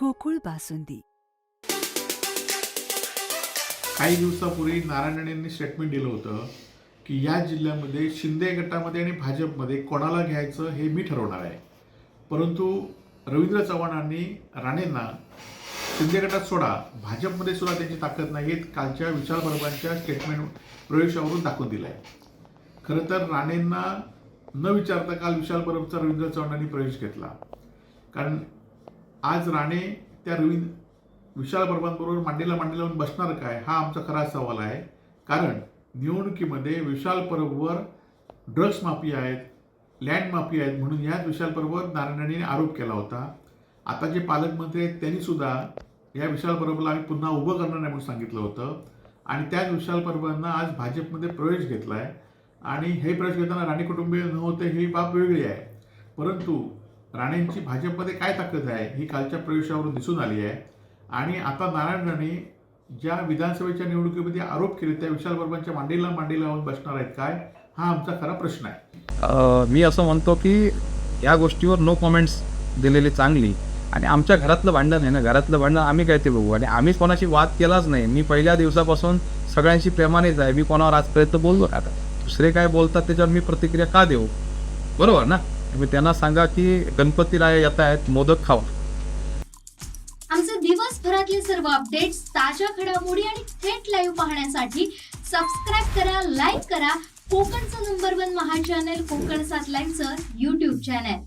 गोकुळ बासुंदी. काही दिवसापूर्वी नारायण यांनी स्टेटमेंट दिलं होतं की या जिल्ह्यामध्ये शिंदे गटामध्ये आणि भाजपमध्ये कोणाला घ्यायचं हे मी ठरवणार आहे. परंतु रवींद्र चव्हाणांनी राणेंना शिंदे गटात सोडा भाजपमध्ये सुद्धा त्यांची ताकद नाही हे कालच्या विशाल बर्बांच्या स्टेटमेंट प्रवेशावरून दाखवून दिलं आहे खरं तर राणेंना न विचारता काल विशाल परबचा रवींद्र चव्हाणांनी प्रवेश घेतला. कारण आज राणे त्या रवींद्र विशाल बर्बांबरोबर मांडीला मांडी लावून बसणार काय? हा आमचा खरा सवाल आहे. कारण निवडणुकीमध्ये विशाल परबवर ड्रग्स माफिया आहेत लँड माफिया आहेत म्हणून याच विशाल परबवर नारायणांनी आरोप केला होता. आता जे पालकमंत्री आहेत त्यांनी सुद्धा या विशाल परबला आम्ही पुन्हा उभं करणार नाही म्हणून सांगितलं होतं. आणि त्याच विशाल परबांना आज भाजपमध्ये प्रवेश घेतला आहे आणि हे प्रवेश घेताना राणे कुटुंबीय नव्हते ही बाब वेगळी आहे. परंतु राणेंची भाजपमध्ये काय ताकद आहे ही कालच्या प्रवेशावरून दिसून आली आहे. आणि आता नारायण राणे ज्या विधानसभेच्या निवडणुकीमध्ये आरोप केले त्या विशाल वर्मांच्या मांडीला मांडी लावून बसणार आहेत काय? हा आमचा खरा प्रश्न आहे. मी असं म्हणतो की या गोष्टीवर नो कॉमेंट्स दिलेली चांगली. आणि आमच्या घरातलं भांडण आहे ना घरातलं भांडण आम्ही काय ते बघू. आणि आम्ही कोणाशी वाद केलाच नाही. मी पहिल्या दिवसापासून सगळ्यांशी प्रेमानेच आहे. मी कोणावर आजपर्यंत बोललो आता. दुसरे काय बोलतात त्याच्यावर मी प्रतिक्रिया का देऊ? बरोबर ना? तुम्ही त्यांना सांगा की गणपतीला येत आहेत मोदक खावा. आमचे दिवसभरातले सर्व अपडेट्स ताज्या घडामोडी आणि थेट लाईव्ह पाहण्यासाठी सबस्क्राईब करा लाईक करा. कोकणचं नंबर वन महा चॅनल कोकण सात लाईनचं युट्यूब चॅनल